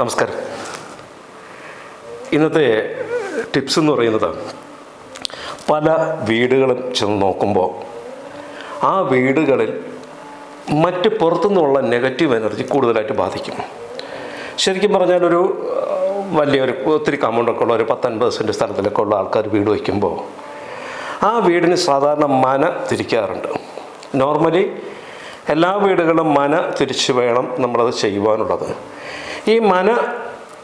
നമസ്കാരം. ഇന്നത്തെ ടിപ്സ് എന്ന് പറയുന്നത് പല വീടുകളും ചെന്ന് നോക്കുമ്പോൾ ആ വീടുകളിൽ മറ്റ് പുറത്തുനിന്നുള്ള നെഗറ്റീവ് എനർജി കൂടുതലായിട്ട് ബാധിക്കും. ശരിക്കും പറഞ്ഞാൽ ഒരു വലിയൊരു ഒത്തിരി കമൗണ്ടൊക്കെ ഉള്ള ഒരു പത്തൊൻപത് സെന്റ് സ്ഥലത്തിലൊക്കെ ഉള്ള ആൾക്കാർ വീട് വയ്ക്കുമ്പോൾ ആ വീടിന് സാധാരണ മന തിരിക്കാറുണ്ട് നോർമലി എല്ലാ വീടുകളും മന തിരിച്ചു വേണം നമ്മളത് ചെയ്യുവാനുള്ളത്. ഈ മന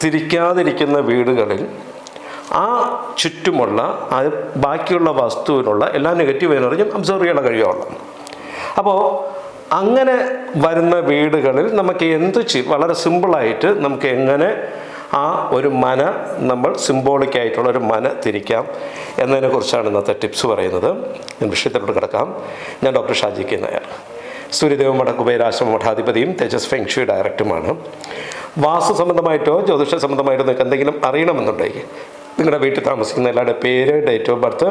തിരിക്കാതിരിക്കുന്ന വീടുകളിൽ ആ ചുറ്റുമുള്ള ആ ബാക്കിയുള്ള വസ്തുവിനുള്ള എല്ലാ നെഗറ്റീവ് എനർജിയും അബ്സോർവ് ചെയ്യാൻ കഴിയുള്ളൂ അപ്പോൾ അങ്ങനെ വരുന്ന വീടുകളിൽ നമുക്ക് എന്ത് ചെയ് വളരെ സിമ്പിളായിട്ട് നമുക്ക് എങ്ങനെ ആ ഒരു മന നമ്മൾ സിംബോളിക്കായിട്ടുള്ള ഒരു മന തിരിക്കാം എന്നതിനെക്കുറിച്ചാണ് ഇന്നത്തെ ടിപ്സ് പറയുന്നത്. ഞാൻ വിഷയത്തിലോട്ട് കിടക്കാം. ഞാൻ ഡോക്ടർ ഷാജി കെ നായർ. സൂര്യദേവ മഠകുബേരാശ്രമ മഠാധിപതിയും തേജസ് ഫെങ്ഷി ഡയറക്ടറുമാണ്. വാസ്തു സംബന്ധമായിട്ടോ ജ്യോതിഷ സംബന്ധമായിട്ടോ നിങ്ങൾക്ക് എന്തെങ്കിലും അറിയണമെന്നുണ്ടെങ്കിൽ നിങ്ങളുടെ വീട്ടിൽ താമസിക്കുന്ന എല്ലാവരുടെ പേര് ഡേറ്റ് ഓഫ് ബർത്ത്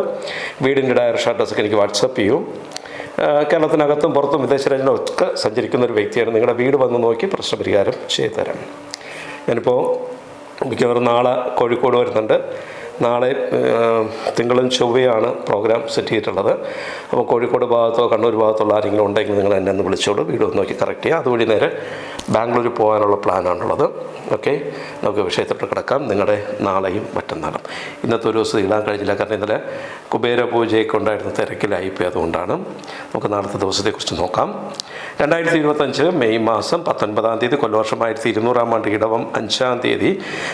വീടിന്റെ ഡയറക്ഷൻ അഡ്രസ്സൊക്കെ എനിക്ക് വാട്സപ്പ് ചെയ്യും. കേരളത്തിനകത്തും പുറത്തും വിദേശ രാജ്യങ്ങളും ഒക്കെ സഞ്ചരിക്കുന്ന ഒരു വ്യക്തിയാണ്. നിങ്ങളുടെ വീട് വന്ന് നോക്കി പ്രശ്നപരിഹാരം ചെയ്തു തരാം ഞാനിപ്പോൾ മിക്കവാറും നാളെ കോഴിക്കോട് വരുന്നുണ്ട്. നാളെ തിങ്കളും ചൊവ്വയാണ് പ്രോഗ്രാം സെറ്റ് ചെയ്തിട്ടുള്ളത്. അപ്പോൾ കോഴിക്കോട് ഭാഗത്തോ കണ്ണൂർ ഭാഗത്തുള്ള ആരെങ്കിലും ഉണ്ടെങ്കിൽ നിങ്ങൾ എന്നെ ഒന്ന് വിളിച്ചോളൂ. ഒന്ന് നോക്കി കറക്റ്റ് ചെയ്യുക അതുവഴി നേരെ ബാംഗ്ലൂർ പോകാനുള്ള പ്ലാനാണുള്ളത്. ഓക്കെ? നമുക്ക് വിഷയത്തോട്ട് കിടക്കാം. നിങ്ങളുടെ നാളെയും മറ്റന്നാളും. ഇന്നത്തെ ഒരു ദിവസം ഇടാൻ കഴിഞ്ഞില്ല. കാരണം ഇന്നലെ കുബേര പൂജയൊക്കെ ഉണ്ടായിരുന്ന തിരക്കിലായിപ്പോയി അതുകൊണ്ടാണ്. നമുക്ക് നാളത്തെ ദിവസത്തെക്കുറിച്ച് നോക്കാം. രണ്ടായിരത്തി ഇരുപത്തഞ്ച് മെയ് മാസം പത്തൊൻപതാം തീയതി കൊല്ലവർഷം ആയിരത്തി ഇരുന്നൂറാം ആണ്ട് ഇടവം അഞ്ചാം തീയതി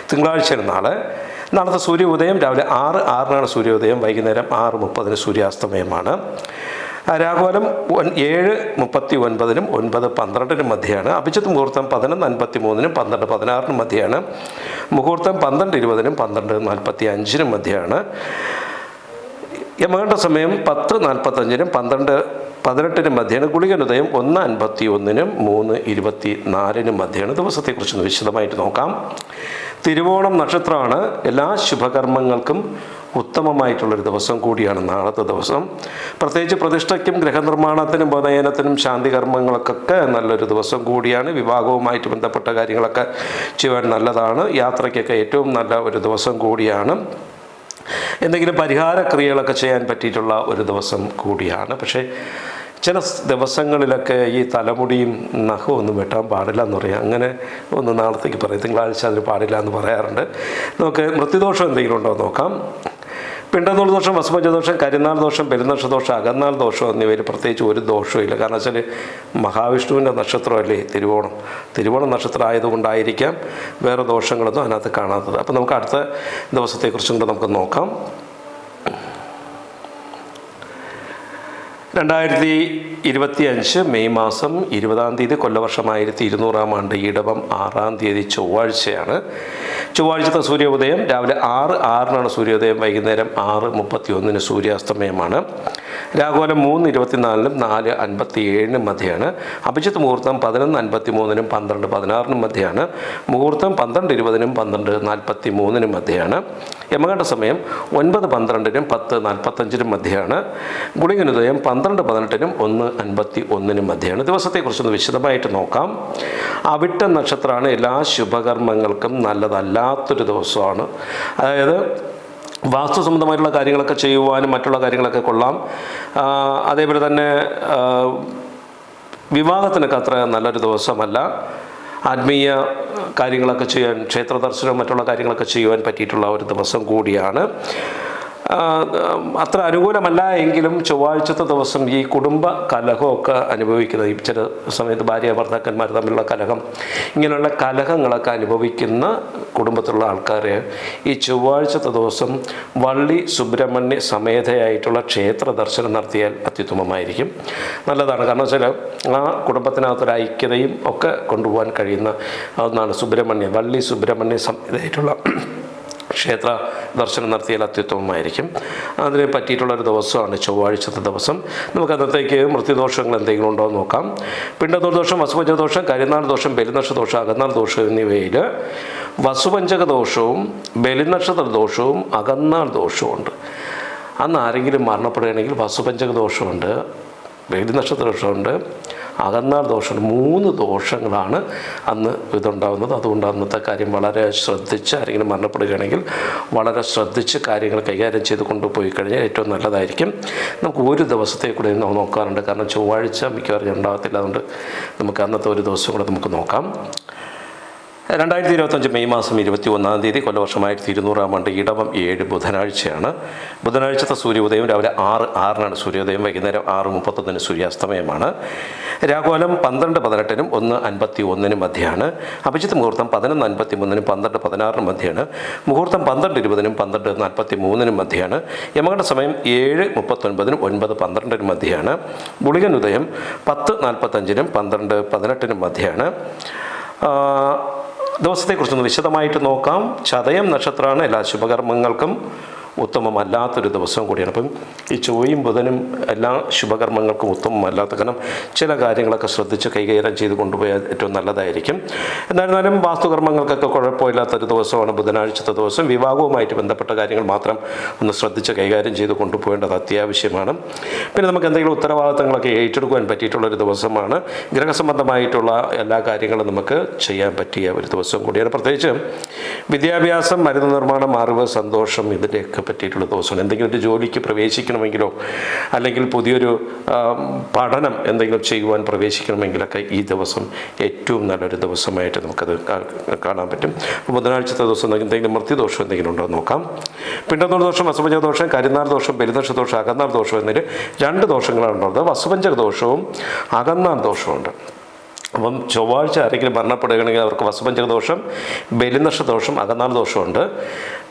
തിങ്കളാഴ്ച നാളെ. നാളത്തെ സൂര്യോദയം രാവിലെ ആറ് ആറിനാണ് സൂര്യോദയം വൈകുന്നേരം ആറ് മുപ്പതിന് സൂര്യാസ്തമയമാണ്. രാഘോലം ഏഴ് മുപ്പത്തി ഒൻപതിനും ഒൻപത് പന്ത്രണ്ടിനും മധ്യയാണ് അഭിജിത്ത് മുഹൂർത്തം പതിനൊന്ന് അൻപത്തി മൂന്നിനും പന്ത്രണ്ട് പതിനാറിനും മധ്യയാണ് മുഹൂർത്തം പന്ത്രണ്ട് ഇരുപതിനും പന്ത്രണ്ട് നാൽപ്പത്തി അഞ്ചിനും മധ്യയാണ് യമകണ്ഠ സമയം പത്ത് നാൽപ്പത്തഞ്ചിനും പന്ത്രണ്ട് പതിനെട്ടിനും മധ്യേന ഗുളികനുദയം ഒന്ന് അൻപത്തി ഒന്നിനും മൂന്ന് ഇരുപത്തി നാലിനും മധ്യയാണ് ദിവസത്തെക്കുറിച്ചൊന്ന് വിശദമായിട്ട് നോക്കാം. തിരുവോണം നക്ഷത്രമാണ്. എല്ലാ ശുഭകർമ്മങ്ങൾക്കും ഉത്തമമായിട്ടുള്ളൊരു ദിവസം കൂടിയാണ് നാളത്തെ ദിവസം. പ്രത്യേകിച്ച് പ്രതിഷ്ഠയ്ക്കും ഗൃഹനിർമ്മാണത്തിനും ഉപനയനത്തിനും ശാന്തി കർമ്മങ്ങൾക്കൊക്കെ നല്ലൊരു ദിവസം കൂടിയാണ്. വിവാഹവുമായിട്ട് ബന്ധപ്പെട്ട കാര്യങ്ങളൊക്കെ ചെയ്യുവാൻ നല്ലതാണ്. യാത്രയ്ക്കൊക്കെ ഏറ്റവും നല്ല ഒരു ദിവസം കൂടിയാണ്. എന്തെങ്കിലും പരിഹാര ക്രിയകളൊക്കെ ചെയ്യാൻ പറ്റിയിട്ടുള്ള ഒരു ദിവസം കൂടിയാണ്. പക്ഷേ ചില ദിവസങ്ങളിലൊക്കെ ഈ തലമുടിയും നഖവും ഒന്നും വെട്ടാൻ പാടില്ല എന്ന് പറയാം. അങ്ങനെ ഒന്ന് നാളത്തേക്ക് പറയും. തിങ്കളാഴ്ച അതിന് പാടില്ല എന്ന് പറയാറുണ്ട്. നമുക്ക് മൃത്യുദോഷം എന്തെങ്കിലും ഉണ്ടോ നോക്കാം. പിണ്ടനൂൽ ദോഷം വസുമജ ദോഷം കരിനാൾ ദോഷം പെരുന്നക്ഷ ദോഷം അകന്നാൾ ദോഷം എന്നിവയിൽ പ്രത്യേകിച്ച് ഒരു ദോഷവും ഇല്ല. കാരണം വെച്ചാൽ മഹാവിഷ്ണുവിന്റെ നക്ഷത്രമല്ലേ തിരുവോണം? തിരുവോണം നക്ഷത്രം ആയതുകൊണ്ടായിരിക്കാം വേറെ ദോഷങ്ങളൊന്നും അതിനകത്ത് കാണാത്തത്. അപ്പോൾ നമുക്ക് അടുത്ത ദിവസത്തെക്കുറിച്ചും കൂടെ നമുക്ക് നോക്കാം. രണ്ടായിരത്തി ഇരുപത്തി അഞ്ച് മെയ് മാസം ഇരുപതാം തീയതി കൊല്ലവർഷം ആയിരത്തി ഇരുന്നൂറാം ആണ്ട് ഇടവം ആറാം തീയതി ചൊവ്വാഴ്ചയാണ്. ചൊവ്വാഴ്ചത്തെ സൂര്യോദയം രാവിലെ ആറ് ആറിനാണ് സൂര്യോദയം വൈകുന്നേരം ആറ് മുപ്പത്തി ഒന്നിന് സൂര്യാസ്തമയമാണ്. രാഘോലം മൂന്ന് ഇരുപത്തിനാലിനും നാല് അൻപത്തി ഏഴിനും മധ്യയാണ് അഭിജിത്ത് മുഹൂർത്തം പതിനൊന്ന് അൻപത്തി മൂന്നിനും പന്ത്രണ്ട് പതിനാറിനും മധ്യയാണ് മുഹൂർത്തം പന്ത്രണ്ട് ഇരുപതിനും പന്ത്രണ്ട് നാൽപ്പത്തി മൂന്നിനും മധ്യയാണ് യമകണ്ഠ സമയം ഒൻപത് പന്ത്രണ്ടിനും പത്ത് നാൽപ്പത്തഞ്ചിനും മധ്യയാണ് ഗുളികനുദയം പതിനെട്ടിനും ഒന്ന് അൻപത്തി ഒന്നിനും മധ്യയാണ്. ദിവസത്തെക്കുറിച്ചൊന്ന് വിശദമായിട്ട് നോക്കാം. അവിട്ട നക്ഷത്രമാണ് എല്ലാ ശുഭകർമ്മങ്ങൾക്കും നല്ലതല്ലാത്തൊരു ദിവസമാണ്. അതായത് വാസ്തു സംബന്ധമായിട്ടുള്ള കാര്യങ്ങളൊക്കെ ചെയ്യുവാനും മറ്റുള്ള കാര്യങ്ങളൊക്കെ കൊള്ളാം. അതേപോലെ തന്നെ വിവാഹത്തിനൊക്കെ അത്ര നല്ലൊരു ദിവസമല്ല. ആത്മീയ കാര്യങ്ങളൊക്കെ ചെയ്യാൻ ക്ഷേത്ര ദർശനവും മറ്റുള്ള കാര്യങ്ങളൊക്കെ ചെയ്യുവാൻ പറ്റിയിട്ടുള്ള ഒരു ദിവസം കൂടിയാണ്. അത്ര അനുകൂലമല്ല എങ്കിലും ചൊവ്വാഴ്ചത്തെ ദിവസം ഈ കുടുംബ കലഹമൊക്കെ അനുഭവിക്കുന്നത് ഈ ചില സമയത്ത് ഭാര്യ ഭർത്താക്കന്മാർ തമ്മിലുള്ള കലഹം ഇങ്ങനെയുള്ള കലഹങ്ങളൊക്കെ അനുഭവിക്കുന്ന കുടുംബത്തിലുള്ള ആൾക്കാരെ ഈ ചൊവ്വാഴ്ചത്തെ ദിവസം വള്ളി സുബ്രഹ്മണ്യ സമേതയായിട്ടുള്ള ക്ഷേത്ര ദർശനം നടത്തിയാൽ അത്യുത്തമമായിരിക്കും. നല്ലതാണ്. കാരണം വെച്ചാൽ ആ കുടുംബത്തിനകത്തൊരു ഐക്യതയും ഒക്കെ കൊണ്ടുപോകാൻ കഴിയുന്ന ഒന്നാണ് സുബ്രഹ്മണ്യ. വള്ളി സുബ്രഹ്മണ്യ സമേതയായിട്ടുള്ള ക്ഷേത്ര ദർശനം നടത്തിയാൽ അത്യുത്തമമായിരിക്കും. അതിന് പറ്റിയിട്ടുള്ളൊരു ദിവസമാണ് ചൊവ്വാഴ്ചത്തെ ദിവസം. നമുക്ക് അന്നത്തേക്ക് മൃത്യുദോഷങ്ങൾ എന്തെങ്കിലും ഉണ്ടോ എന്ന് നോക്കാം. പിണ്ടദോഷം വസുപഞ്ചക ദോഷം കരിനാൾ ദോഷം ബലിനക്ഷ ദോഷം അകന്നാൾ ദോഷം എന്നിവയിൽ വസുപഞ്ചക ദോഷവും ബലിനക്ഷത്ര ദോഷവും അകന്നാൾ ദോഷവും ഉണ്ട്. അന്ന് ആരെങ്കിലും മരണപ്പെടുകയാണെങ്കിൽ വസുപഞ്ചക ദോഷമുണ്ട് ബലിനക്ഷത്ര ദോഷമുണ്ട് അകന്നാൾ ദോഷമുണ്ട് മൂന്ന് ദോഷങ്ങളാണ് അന്ന് ഇതുണ്ടാകുന്നത് അതുകൊണ്ട് അന്നത്തെ കാര്യം വളരെ ശ്രദ്ധിച്ച് ആരെങ്കിലും മരണപ്പെടുകയാണെങ്കിൽ വളരെ ശ്രദ്ധിച്ച് കാര്യങ്ങൾ കൈകാര്യം ചെയ്ത് കൊണ്ടുപോയി കഴിഞ്ഞാൽ ഏറ്റവും നല്ലതായിരിക്കും. നമുക്ക് ഒരു ദിവസത്തെ കൂടെ നമ്മൾ നോക്കാറുണ്ട്. കാരണം ചൊവ്വാഴ്ച മിക്കവാറും ഉണ്ടാകത്തില്ല. അതുകൊണ്ട് നമുക്ക് അന്നത്തെ ഒരു ദിവസം കൂടെ നമുക്ക് നോക്കാം. രണ്ടായിരത്തി ഇരുപത്തഞ്ച് മെയ് മാസം ഇരുപത്തി ഒന്നാം തീയതി കൊല്ലവർഷം ആയിരത്തി ഇരുന്നൂറാം ആണ്ട് ഇടവം ഏഴ് ബുധനാഴ്ചയാണ്. ബുധനാഴ്ചത്തെ സൂര്യോദയം രാവിലെ ആറ് ആറിനാണ് സൂര്യോദയം വൈകുന്നേരം ആറ് മുപ്പത്തൊന്നിന് സൂര്യാസ്തമയമാണ്. രാഘോലം പന്ത്രണ്ട് പതിനെട്ടിനും ഒന്ന് അൻപത്തി ഒന്നിനും മധ്യയാണ് അഭിജിത്ത് മുഹൂർത്തം പതിനൊന്ന് അൻപത്തി മൂന്നിനും പന്ത്രണ്ട് പതിനാറിനും മധ്യയാണ് മുഹൂർത്തം പന്ത്രണ്ട് ഇരുപതിനും പന്ത്രണ്ട് നാൽപ്പത്തി മൂന്നിനും മധ്യയാണ് യമകണ്ഠ സമയം ഏഴ് മുപ്പത്തൊൻപതിനും ഒൻപത് പന്ത്രണ്ടിനും മധ്യയാണ് ഗുളികൻ ഉദയം പത്ത് നാൽപ്പത്തഞ്ചിനും പന്ത്രണ്ട് പതിനെട്ടിനും മധ്യയാണ് ദിവസത്തെക്കുറിച്ചൊന്ന് വിശദമായിട്ട് നോക്കാം. ചതയം നക്ഷത്രമാണ് എല്ലാ ശുഭകർമ്മങ്ങൾക്കും ഉത്തമമല്ലാത്തൊരു ദിവസവും കൂടിയാണ്. അപ്പം ഈ ചൊവ്വയും ബുധനും എല്ലാ ശുഭകർമ്മങ്ങൾക്കും ഉത്തമമല്ലാത്ത കാരണം ചില കാര്യങ്ങളൊക്കെ ശ്രദ്ധിച്ച് കൈകാര്യം ചെയ്ത് കൊണ്ടുപോയാൽ ഏറ്റവും നല്ലതായിരിക്കും. എന്നിരുന്നാലും വാസ്തുകർമ്മങ്ങൾക്കൊക്കെ കുഴപ്പമില്ലാത്തൊരു ദിവസമാണ് ബുധനാഴ്ചത്തെ ദിവസം. വിവാഹവുമായിട്ട് ബന്ധപ്പെട്ട കാര്യങ്ങൾ മാത്രം ഒന്ന് ശ്രദ്ധിച്ച് കൈകാര്യം ചെയ്ത് കൊണ്ടുപോകേണ്ടത് അത്യാവശ്യമാണ്. പിന്നെ നമുക്ക് എന്തെങ്കിലും ഉത്തരവാദിത്തങ്ങളൊക്കെ ഏറ്റെടുക്കുവാൻ പറ്റിയിട്ടുള്ളൊരു ദിവസമാണ്. ഗ്രഹസംബന്ധമായിട്ടുള്ള എല്ലാ കാര്യങ്ങളും നമുക്ക് ചെയ്യാൻ പറ്റിയ ഒരു ദിവസം കൂടിയാണ്. പ്രത്യേകിച്ച് വിദ്യാഭ്യാസം മരുന്ന് നിർമ്മാണം അറിവ് സന്തോഷം ഇതിന്റെയൊക്കെ പറ്റിയിട്ടുള്ള ദിവസമാണ് എന്തെങ്കിലും ഒരു ജോലിക്ക് പ്രവേശിക്കണമെങ്കിലോ അല്ലെങ്കിൽ പുതിയൊരു പഠനം എന്തെങ്കിലും ചെയ്യുവാൻ പ്രവേശിക്കണമെങ്കിലൊക്കെ ഈ ദിവസം ഏറ്റവും നല്ലൊരു ദിവസമായിട്ട് നമുക്കത് കാണാൻ പറ്റും. ബുധനാഴ്ചത്തെ ദിവസം എന്തെങ്കിലും മൃത്യുദോഷം എന്തെങ്കിലും ഉണ്ടോ എന്ന് നോക്കാം. പിണ്ടന്നൂർ ദോഷം വസുപഞ്ച ദോഷം കരുനാർ ദോഷം ബലിദോഷ ദോഷം അകന്നാർ ദോഷം എന്നിട്ട് രണ്ട് ദോഷങ്ങളാണ് ഉള്ളത്. വസുപഞ്ചക ദോഷവും അകന്നാർ ദോഷവും ദോഷമുണ്ട് അപ്പം ചൊവ്വാഴ്ച ആരെങ്കിലും മരണപ്പെടുകയാണെങ്കിൽ അവർക്ക് വസുപഞ്ചക ദോഷം ബലിനഷ്ട ദോഷം അകന്നാൾ ദോഷമുണ്ട്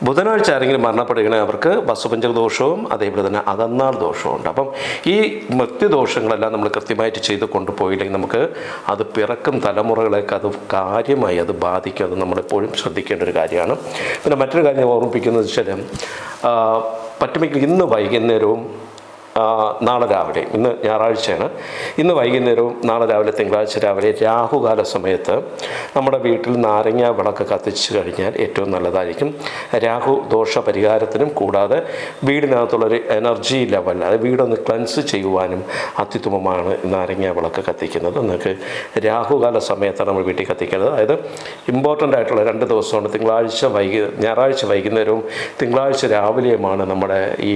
ബുധനാഴ്ച ആരെങ്കിലും മരണപ്പെടുകയാണെങ്കിൽ അവർക്ക് വസുപഞ്ചക ദോഷവും അതേപോലെ തന്നെ അകന്നാൾ ദോഷവും അപ്പം ഈ മൃത്യുദോഷങ്ങളെല്ലാം നമ്മൾ കൃത്യമായിട്ട് ചെയ്ത് കൊണ്ടുപോയില്ലെങ്കിൽ നമുക്ക് അത് പിറക്കും തലമുറകളെയൊക്കെ അത് കാര്യമായി അത് ബാധിക്കും. അത് നമ്മളെപ്പോഴും ശ്രദ്ധിക്കേണ്ട ഒരു കാര്യമാണ്. പിന്നെ മറ്റൊരു കാര്യം ഓർമ്മിപ്പിക്കുന്നത് വെച്ചാൽ പറ്റുമെങ്കിൽ ഇന്ന് വൈകുന്നേരവും നാളെ രാവിലെ ഇന്ന് ഞായറാഴ്ചയാണ്. ഇന്ന് വൈകുന്നേരവും നാളെ രാവിലെ തിങ്കളാഴ്ച രാവിലെ രാഹുകാല സമയത്ത് നമ്മുടെ വീട്ടിൽ നാരങ്ങ വിളക്ക് കത്തിച്ച് കഴിഞ്ഞാൽ ഏറ്റവും നല്ലതായിരിക്കും. രാഹു ദോഷ പരിഹാരത്തിനും കൂടാതെ വീടിനകത്തുള്ളൊരു എനർജി ലെവൽ അത് വീടൊന്ന് ക്ലൻസ് ചെയ്യുവാനും അത്യുത്തമമാണ് നാരങ്ങ വിളക്ക് കത്തിക്കുന്നത്. നിങ്ങൾക്ക് രാഹുകാല സമയത്താണ് നമ്മൾ വീട്ടിൽ കത്തിക്കുന്നത്. അതായത് ഇമ്പോർട്ടന്റ് ആയിട്ടുള്ള രണ്ട് ദിവസമാണ് തിങ്കളാഴ്ച വൈകി ഞായറാഴ്ച വൈകുന്നേരവും തിങ്കളാഴ്ച രാവിലെയുമാണ് നമ്മുടെ ഈ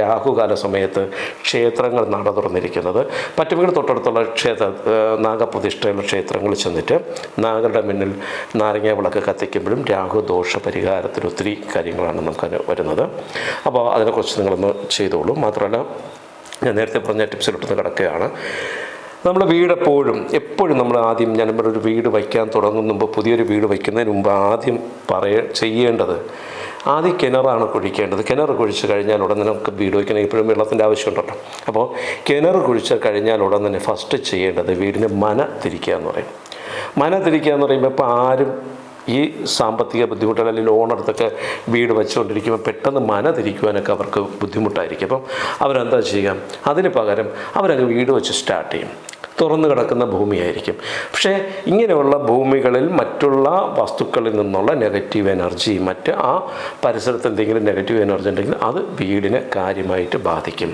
രാഹുകാല സമയത്ത് ക്ഷേത്രങ്ങൾ നട തുറന്നിരിക്കുന്നത്. പറ്റുമെങ്കിൽ തൊട്ടടുത്തുള്ള ക്ഷേത്ര നാഗപ്രതിഷ്ഠയുള്ള ക്ഷേത്രങ്ങളിൽ ചെന്നിട്ട് നാഗരുടെ മുന്നിൽ നാരങ്ങ വിളക്ക് കത്തിക്കുമ്പോഴും രാഹുദോഷ പരിഹാരത്തിന് ഒത്തിരി കാര്യങ്ങളാണ് നമുക്ക് വരുന്നത്. അപ്പോൾ അതിനെക്കുറിച്ച് നിങ്ങളൊന്ന് ചെയ്തോളൂ. മാത്രമല്ല ഞാൻ നേരത്തെ പറഞ്ഞ ടിപ്സിലോട്ടൊന്ന് കിടക്കുകയാണ്. നമ്മൾ വീട് എപ്പോഴും എപ്പോഴും നമ്മൾ ആദ്യം ഞാൻ ഒരു വീട് വയ്ക്കാൻ തുടങ്ങുന്ന മുമ്പ് പുതിയൊരു വീട് വയ്ക്കുന്നതിന് മുമ്പ് ആദ്യം പറയ ചെയ്യേണ്ടത് ആദ്യം കിണറാണ് കുഴിക്കേണ്ടത്. കിണർ കുഴിച്ച് കഴിഞ്ഞാൽ ഉടൻ നമുക്ക് വീട് വയ്ക്കണം ഇപ്പോഴും വെള്ളത്തിന്റെ ആവശ്യമുണ്ടല്ലോ. അപ്പോൾ കിണർ കുഴിച്ച് കഴിഞ്ഞാൽ ഉടൻ തന്നെ ഫസ്റ്റ് ചെയ്യേണ്ടത് വീടിന് മന തിരിക്കുക എന്ന് പറയും. മന തിരിക്കുക എന്ന് പറയുമ്പോൾ ഇപ്പോൾ ആരും ഈ സാമ്പത്തിക ബുദ്ധിമുട്ടുകൾ അല്ലെങ്കിൽ ലോൺ എടുത്തൊക്കെ വീട് വെച്ചുകൊണ്ടിരിക്കുമ്പോൾ പെട്ടെന്ന് മന തിരിക്കുവാനൊക്കെ അവർക്ക് ബുദ്ധിമുട്ടായിരിക്കും. അപ്പം അവരെന്താ ചെയ്യുക? അതിന് പകരം അവരങ്ങ് വീട് വെച്ച് സ്റ്റാർട്ട് ചെയ്യും. തുറന്നു കിടക്കുന്ന ഭൂമിയായിരിക്കും. പക്ഷേ ഇങ്ങനെയുള്ള ഭൂമികളിൽ മറ്റുള്ള വസ്തുക്കളിൽ നിന്നുള്ള നെഗറ്റീവ് എനർജി മറ്റ് ആ പരിസരത്ത് എന്തെങ്കിലും നെഗറ്റീവ് എനർജി ഉണ്ടെങ്കിൽ അത് വീടിനെ കാര്യമായിട്ട് ബാധിക്കും.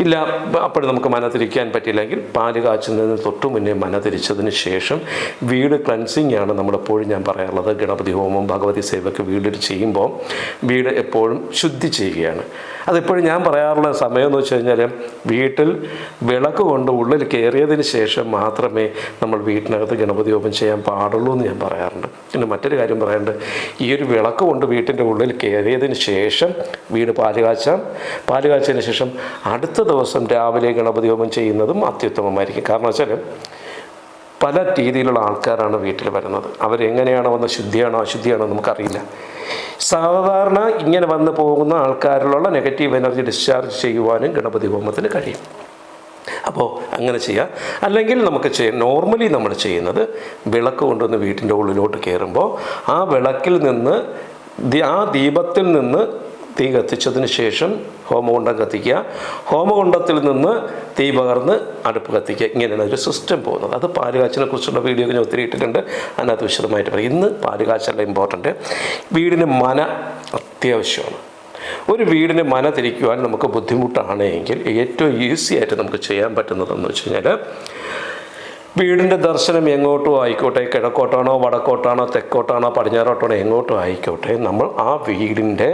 ഇല്ല അപ്പോഴും നമുക്ക് മനതിരിക്കാൻ പറ്റില്ലെങ്കിൽ പാൽ കാച്ചുന്നതിന് തൊട്ടു മുന്നേ മനതിരിച്ചതിന് ശേഷം വീട് ക്ലൻസിങ് ആണ് നമ്മളെപ്പോഴും ഞാൻ പറയാറുള്ളത്. ഗണപതി ഹോമം ഭഗവതി സേവയൊക്കെ വീടിൽ ചെയ്യുമ്പോൾ വീട് എപ്പോഴും ശുദ്ധി ചെയ്യുകയാണ്. അതെപ്പോഴും ഞാൻ പറയാറുള്ള സമയം എന്ന് വെച്ച് കഴിഞ്ഞാൽ വീട്ടിൽ വിളക്ക് കൊണ്ട് ഉള്ളിൽ കയറിയതിന് ശേഷം മാത്രമേ നമ്മൾ വീട്ടിനകത്ത് ഗണപതി ഹോമം ചെയ്യാൻ പാടുള്ളൂ എന്ന് ഞാൻ പറയാറുണ്ട്. പിന്നെ മറ്റൊരു കാര്യം പറയാറുണ്ട് ഈ ഒരു വിളക്ക് കൊണ്ട് വീട്ടിന്റെ ഉള്ളിൽ കയറിയതിന് ശേഷം വീട് പാൽ കാച്ചാം പാൽ കാച്ചതിന് ശേഷം അടുത്ത ദിവസം രാവിലെ ഗണപതി ഹോമം ചെയ്യുന്നതും അത്യുത്തമമായിരിക്കും. കാരണം വെച്ചാൽ പല രീതിയിലുള്ള ആൾക്കാരാണ് വീട്ടിൽ വരുന്നത്. അവരെങ്ങനെയാണോ വന്ന് ശുദ്ധിയാണോ അശുദ്ധിയാണോ നമുക്കറിയില്ല. സാധാരണ ഇങ്ങനെ വന്നു പോകുന്ന ആൾക്കാരിലുള്ള നെഗറ്റീവ് എനർജി ഡിസ്ചാർജ് ചെയ്യുവാനും ഗണപതി ഹോമത്തിന് കഴിയും. അപ്പോൾ അങ്ങനെ ചെയ്യാം. അല്ലെങ്കിൽ നമുക്ക് ചെയ്യാം നോർമലി നമ്മൾ ചെയ്യുന്നത് വിളക്ക് കൊണ്ടുവന്ന് വീട്ടിന്റെ ഉള്ളിലോട്ട് കയറുമ്പോൾ ആ വിളക്കിൽ നിന്ന് ആ ദീപത്തിൽ നിന്ന് തീ കത്തിച്ചതിന് ശേഷം ഹോമകുണ്ടം കത്തിക്കുക. ഹോമകുണ്ടത്തിൽ നിന്ന് തീ പകർന്ന് അടുപ്പ് കത്തിക്കുക. ഇങ്ങനെയാണ് ഒരു സിസ്റ്റം പോകുന്നത്. അത് പാലുകാച്ചിനെ കുറിച്ചുള്ള വീഡിയോ ഞാൻ ഒത്തിരി ഇട്ടിട്ടുണ്ട്. അതിനകത്ത് വിശദമായിട്ട് പറയും. ഇന്ന് പാലുകാച്ചല്ല ഇമ്പോർട്ടന്റ് വീടിന് മന അത്യാവശ്യമാണ്. ഒരു വീടിന് മന തിരിക്കുവാൻ നമുക്ക് ബുദ്ധിമുട്ടാണ് എങ്കിൽ ഏറ്റവും ഈസി ആയിട്ട് നമുക്ക് ചെയ്യാൻ പറ്റുന്നതെന്ന് വെച്ച് കഴിഞ്ഞാൽ വീടിന്റെ ദർശനം എങ്ങോട്ടും ആയിക്കോട്ടെ. കിഴക്കോട്ടാണോ വടക്കോട്ടാണോ തെക്കോട്ടാണോ പടിഞ്ഞാറോട്ടാണോ എങ്ങോട്ടും ആയിക്കോട്ടെ. നമ്മൾ ആ വീടിന്റെ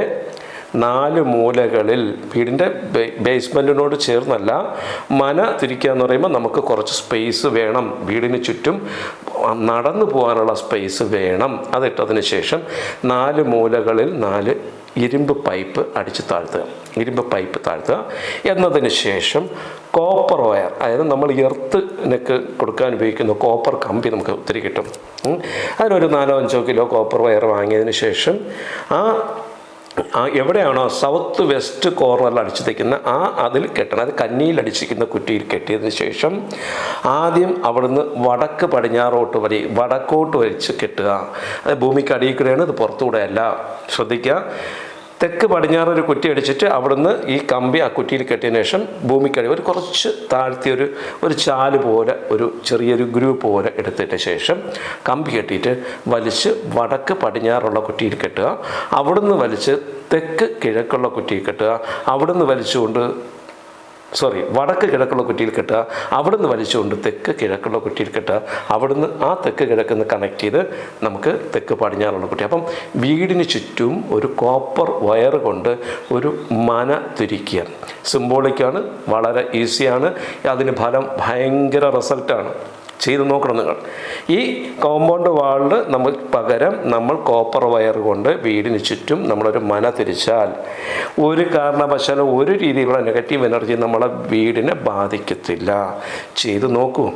നാല് മൂലകളിൽ വീടിന്റെ ബേസ്മെന്റിനോട് ചേർന്നല്ല മന തിരിക്കുക എന്ന് പറയുമ്പോൾ നമുക്ക് കുറച്ച് സ്പേസ് വേണം വീടിന് ചുറ്റും. നടന്നു പോകാനുള്ള സ്പേസ് വേണം. അതിട്ടതിന് ശേഷം നാല് മൂലകളിൽ നാല് ഇരുമ്പ് പൈപ്പ് അടിച്ച് താഴ്ത്തുക. ഇരുമ്പ് പൈപ്പ് താഴ്ത്തുക. എന്നതിന് ശേഷം കോപ്പർ വയർ അതായത് നമ്മൾ എർത്തിനൊക്കെ കൊടുക്കാൻ ഉപയോഗിക്കുന്ന കോപ്പർ കമ്പി നമുക്ക് ഒത്തിരി കിട്ടും. അതിനൊരു നാലോ അഞ്ചോ കിലോ കോപ്പർ വയർ വാങ്ങിയതിന് ശേഷം ആ ആ എവിടെയാണോ സൗത്ത് വെസ്റ്റ് കോർണറിൽ അടിച്ചു തയ്ക്കുന്ന ആ അതിൽ കെട്ടണം. അത് കന്നിയിൽ അടിച്ചിരിക്കുന്ന കുറ്റിയിൽ കെട്ടിയതിന് ശേഷം ആദ്യം അവിടുന്ന് വടക്ക് പടിഞ്ഞാറോട്ട് വരി വടക്കോട്ട് വലിച്ച് കെട്ടുക. അത് ഭൂമിക്ക് അടിയിൽ കൂടെയാണ് ഇത് പുറത്തുകൂടെയല്ല. ശ്രദ്ധിക്കുക. തെക്ക് പടിഞ്ഞാറ് ഒരു കുറ്റി അടിച്ചിട്ട് അവിടുന്ന് ഈ കമ്പി ആ കുറ്റിയിൽ കെട്ടിയതിന് ശേഷം ഭൂമിക്കടി ഒരു കുറച്ച് താഴ്ത്തിയൊരു ഒരു ചാൽ പോലെ ഒരു ചെറിയൊരു ഗ്രൂപ്പ് പോലെ എടുത്തിട്ട് ശേഷം കമ്പി കെട്ടിയിട്ട് വലിച്ച് വടക്ക് പടിഞ്ഞാറുള്ള കുറ്റിയിൽ കെട്ടുക. അവിടുന്ന് വലിച്ച് തെക്ക് കിഴക്കുള്ള കുറ്റിയിൽ കെട്ടുക. അവിടുന്ന് വലിച്ചുകൊണ്ട് സോറി വടക്ക് കിഴക്കുള്ള കുറ്റിയിൽ കെട്ടുക അവിടുന്ന് വലിച്ചുകൊണ്ട് തെക്ക് കിഴക്കുള്ള കുറ്റിയിൽ കെട്ടുക അവിടുന്ന് ആ തെക്ക് കിഴക്കുന്ന് കണക്ട് ചെയ്ത് നമുക്ക് തെക്ക് പടിഞ്ഞാറുള്ള കുറ്റി. അപ്പം വീടിന് ചുറ്റും ഒരു കോപ്പർ വയർ കൊണ്ട് ഒരു മന തിരിക്കുക. സിംബോളിക്കാണ് വളരെ ഈസിയാണ് അതിന് ഫലം ഭയങ്കര റിസൾട്ടാണ് ചെയ്ത് നോക്കണം നിങ്ങൾ. ഈ കോമ്പൗണ്ട് വാളിൽ നമ്മൾ പകരം നമ്മൾ കോപ്പർ വയർ കൊണ്ട് വീടിന് ചുറ്റും നമ്മളൊരു മന തിരിച്ചാൽ ഒരു കാരണവശാലും ഒരു രീതിയിലുള്ള നെഗറ്റീവ് എനർജി നമ്മളെ വീടിനെ ബാധിക്കത്തില്ല. ചെയ്ത് നോക്കൂ.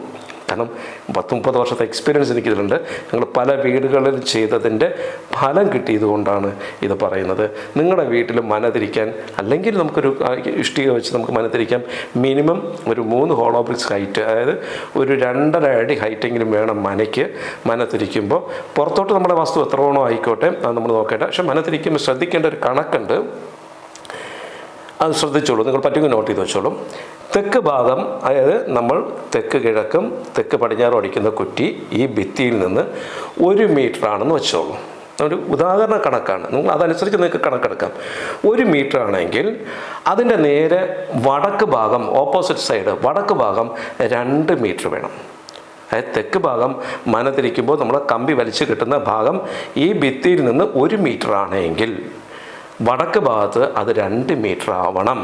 കാരണം പത്ത് മുപ്പത് വർഷത്തെ എക്സ്പീരിയൻസ് എനിക്കിതിലുണ്ട്. ഞങ്ങൾ പല വീടുകളിൽ ചെയ്തതിന്റെ ഫലം കിട്ടിയത് കൊണ്ടാണ് ഇത് പറയുന്നത്. നിങ്ങളുടെ വീട്ടിൽ മനതിരിക്കാൻ അല്ലെങ്കിൽ നമുക്കൊരു ഇഷ്ടിക വെച്ച് നമുക്ക് മനതിരിക്കാം. മിനിമം ഒരു മൂന്ന് ഹോളോബ്രിക്സ് ഹൈറ്റ് അതായത് ഒരു രണ്ടര അടി ഹൈറ്റെങ്കിലും വേണം മനയ്ക്ക് മനത്തിരിക്കുമ്പോൾ പുറത്തോട്ട് നമ്മുടെ വസ്തു എത്ര വേണോ ആയിക്കോട്ടെ അത് നമ്മൾ നോക്കട്ടെ. പക്ഷെ മനത്തിരിക്കുമ്പോൾ ശ്രദ്ധിക്കേണ്ട ഒരു കണക്കുണ്ട്. അത് ശ്രദ്ധിച്ചോളൂ. നിങ്ങൾ പറ്റുമെങ്കിൽ നോട്ട് ചെയ്ത് വെച്ചോളൂ. തെക്ക് ഭാഗം അതായത് നമ്മൾ തെക്ക് കിഴക്കും തെക്ക് പടിഞ്ഞാറും അടിക്കുന്ന കുറ്റി ഈ ഭിത്തിയിൽ നിന്ന് ഒരു മീറ്റർ ആണെന്ന് വെച്ചോളൂ. ഒരു ഉദാഹരണ കണക്കാണ്. നിങ്ങൾ അതനുസരിച്ച് നിങ്ങൾക്ക് കണക്കെടുക്കാം. ഒരു മീറ്റർ ആണെങ്കിൽ അതിന്റെ നേരെ വടക്ക് ഭാഗം ഓപ്പോസിറ്റ് സൈഡ് വടക്ക് ഭാഗം രണ്ട് മീറ്റർ വേണം. അതായത് തെക്ക് ഭാഗം മനത്തിരിക്കുമ്പോൾ നമ്മൾ കമ്പി വലിച്ചു കിട്ടുന്ന ഭാഗം ഈ ഭിത്തിയിൽ നിന്ന് ഒരു മീറ്റർ ആണെങ്കിൽ വടക്ക് ഭാഗത്ത് അത് രണ്ട് മീറ്റർ ആവണം.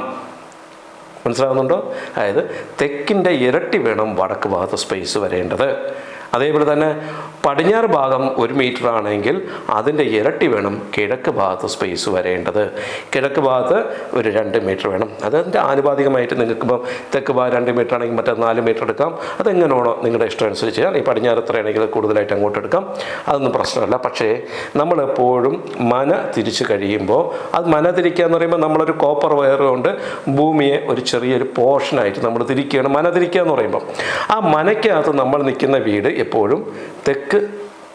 മനസ്സിലാവുന്നുണ്ടോ? അതായത് തെക്കിന്റെ ഇരട്ടി വേണം വടക്ക് ഭാഗത്ത് സ്പേസ് വരേണ്ടത്. അതേപോലെ തന്നെ പടിഞ്ഞാറ് ഭാഗം ഒരു മീറ്റർ ആണെങ്കിൽ അതിന്റെ ഇരട്ടി വേണം കിഴക്ക് ഭാഗത്ത് സ്പേസ് വരേണ്ടത്. കിഴക്ക് ഭാഗത്ത് ഒരു രണ്ട് മീറ്റർ വേണം. അതിന്റെ ആനുപാതികമായിട്ട് നിങ്ങൾക്ക് ഇപ്പം തെക്ക് ഭാഗം രണ്ട് മീറ്റർ ആണെങ്കിൽ മറ്റേ നാല് മീറ്റർ എടുക്കാം. അതെങ്ങനെയാണോ നിങ്ങളുടെ ഇഷ്ടം അനുസരിച്ച് ചെയ്യാം. ഈ പടിഞ്ഞാറ് എത്രയാണെങ്കിൽ കൂടുതലായിട്ട് അങ്ങോട്ട് എടുക്കാം. അതൊന്നും പ്രശ്നമല്ല. പക്ഷേ നമ്മളെപ്പോഴും മന തിരിച്ച് കഴിയുമ്പോൾ അത് മന തിരിക്കുക എന്ന് പറയുമ്പോൾ നമ്മളൊരു കോപ്പർ വയർ കൊണ്ട് ഭൂമിയെ ഒരു ചെറിയൊരു പോർഷനായിട്ട് നമ്മൾ തിരിക്കുകയാണ് മന തിരിക്കുക എന്ന് പറയുമ്പോൾ ആ മനയ്ക്കകത്ത് നമ്മൾ നിൽക്കുന്ന വീട് എപ്പോഴും തെക്ക്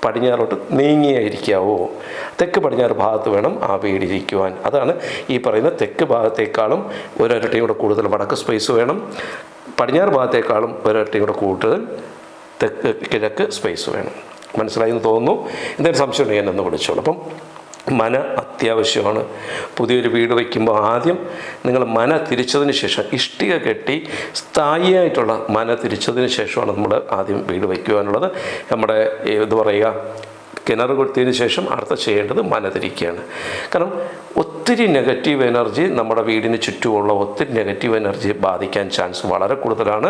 പടിഞ്ഞാറോട്ട് നീങ്ങിയായിരിക്കാവോ തെക്ക് പടിഞ്ഞാറ് ഭാഗത്ത് വേണം ആ വീടിരിക്കുവാൻ. അതാണ് ഈ പറയുന്ന തെക്ക് ഭാഗത്തേക്കാളും ഒരൊരട്ടിയും കൂടെ കൂടുതൽ വടക്ക് സ്പേസ് വേണം. പടിഞ്ഞാറ് ഭാഗത്തേക്കാളും ഒരൊരട്ടിയും കൂടെ കൂടുതൽ തെക്ക് കിഴക്ക് സ്പേസ് വേണം. മനസ്സിലായി എന്ന് തോന്നുന്നു? എന്തെങ്കിലും സംശയം ഉണ്ടെങ്കിൽ എന്നെ ഒന്ന് വിളിച്ചോളൂ. അപ്പം മന അത്യാവശ്യമാണ്. പുതിയൊരു വീട് വയ്ക്കുമ്പോൾ ആദ്യം നിങ്ങൾ മന തിരിച്ചതിന് ശേഷം ഇഷ്ടിക കെട്ടി സ്ഥായിയായിട്ടുള്ള മന തിരിച്ചതിന് ശേഷമാണ് നമ്മൾ ആദ്യം വീട് വയ്ക്കുവാനുള്ളത്. നമ്മുടെ ഇത് പറയുക കിണർ കൊടുത്തതിന് ശേഷം അടുത്ത ചെയ്യേണ്ടത് മനതിരിക്കുകയാണ്. കാരണം ഒത്തിരി നെഗറ്റീവ് എനർജി നമ്മുടെ വീടിന് ചുറ്റുമുള്ള ഒത്തിരി നെഗറ്റീവ് എനർജി ബാധിക്കാൻ ചാൻസ് വളരെ കൂടുതലാണ്.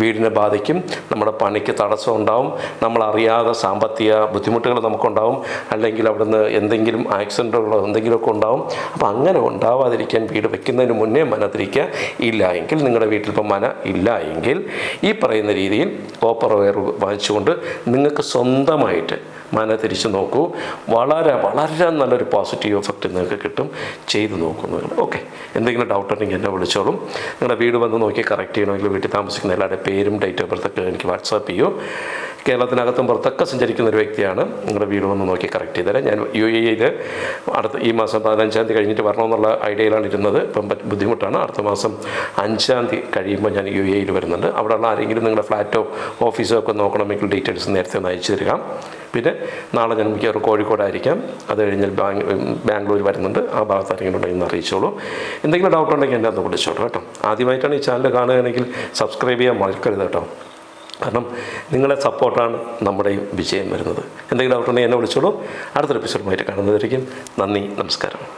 വീടിനെ ബാധിക്കും നമ്മുടെ പണിക്ക് തടസ്സം ഉണ്ടാവും നമ്മളറിയാതെ സാമ്പത്തിക ബുദ്ധിമുട്ടുകൾ നമുക്കുണ്ടാവും അല്ലെങ്കിൽ അവിടുന്ന് എന്തെങ്കിലും ആക്സിഡന്റുകളോ എന്തെങ്കിലുമൊക്കെ ഉണ്ടാവും. അപ്പോൾ അങ്ങനെ ഉണ്ടാവാതിരിക്കാൻ വീട് വെക്കുന്നതിന് മുന്നേ മനതിരിക്കുക. ഇല്ല എങ്കിൽ നിങ്ങളുടെ വീട്ടിൽ ഇപ്പം മന ഇല്ല എങ്കിൽ ഈ പറയുന്ന രീതിയിൽ കോപ്പർ വയർ വാങ്ങിച്ചുകൊണ്ട് നിങ്ങൾക്ക് സ്വന്തമായിട്ട് മന തിരിച്ചു നോക്കൂ. വളരെ വളരെ നല്ലൊരു പോസിറ്റീവ് എഫക്റ്റ് നിങ്ങൾക്ക് കിട്ടും. ചെയ്ത് നോക്കൂ നിങ്ങൾ ഓക്കെ എന്തെങ്കിലും ഡൗട്ട് ഉണ്ടെങ്കിൽ എന്നെ വിളിച്ചോളും. നിങ്ങളുടെ വീട് വന്ന് നോക്കി കറക്റ്റ് ചെയ്യണമെങ്കിൽ വീട്ടിൽ താമസിക്കുന്ന എല്ലാവരുടെ പേരും ഡേറ്റ് ഓഫ് ബർത്തൊക്കെ എനിക്ക് വാട്സാപ്പ് ചെയ്യൂ. കേരളത്തിനകത്തും പുറത്തൊക്കെ സഞ്ചരിക്കുന്ന ഒരു വ്യക്തിയാണ്. നിങ്ങളുടെ വീട് വന്ന് നോക്കി കറക്റ്റ് ചെയ്തുതരാം ഞാൻ യു എ ഇയിൽ അടുത്ത ഈ മാസം പതിനഞ്ചാം തീയതി കഴിഞ്ഞിട്ട് വരണമെന്നുള്ള ഐഡിയയിലാണ് ഇരുന്നത്. ഇപ്പം ബുദ്ധിമുട്ടാണ്. അടുത്ത മാസം അഞ്ചാം തീയതി കഴിയുമ്പോൾ ഞാൻ യു എയിൽ വരുന്നുണ്ട്. അവിടെയുള്ള ആരെങ്കിലും നിങ്ങളുടെ ഫ്ലാറ്റോ ഓഫീസോ ഒക്കെ നോക്കണമെങ്കിൽ ഡീറ്റെയിൽസ് നേരത്തെ ഒന്ന് അയച്ചു തരിക. പിന്നെ നാളെ ഞാൻ മിക്കവാറും കോഴിക്കോടായിരിക്കാം. അത് കഴിഞ്ഞാൽ ബാംഗ്ലൂർ വരുന്നുണ്ട്. ആ ഭാഗത്ത് ആരെങ്കിലും ഉണ്ടെങ്കിൽ ഒന്ന് അറിയിച്ചോളൂ. എന്തെങ്കിലും ഡൗട്ട് ഉണ്ടെങ്കിൽ എന്നെ ഒന്ന് വിളിച്ചോളൂ കേട്ടോ. ആദ്യമായിട്ടാണ് ഈ ചാനൽ കാണുകയാണെങ്കിൽ സബ്സ്ക്രൈബ് ചെയ്യാൻ മറക്കരുത് കേട്ടോ. കാരണം നിങ്ങളെ സപ്പോർട്ടാണ് നമ്മുടെയും വിജയം വരുന്നത്. എന്തെങ്കിലും ഡൗട്ടുണ്ടെങ്കിൽ എന്നെ വിളിച്ചോളൂ. അടുത്തൊരു എപ്പിസോഡുമായിട്ട് കാണുന്നതായിരിക്കും. നന്ദി നമസ്കാരം.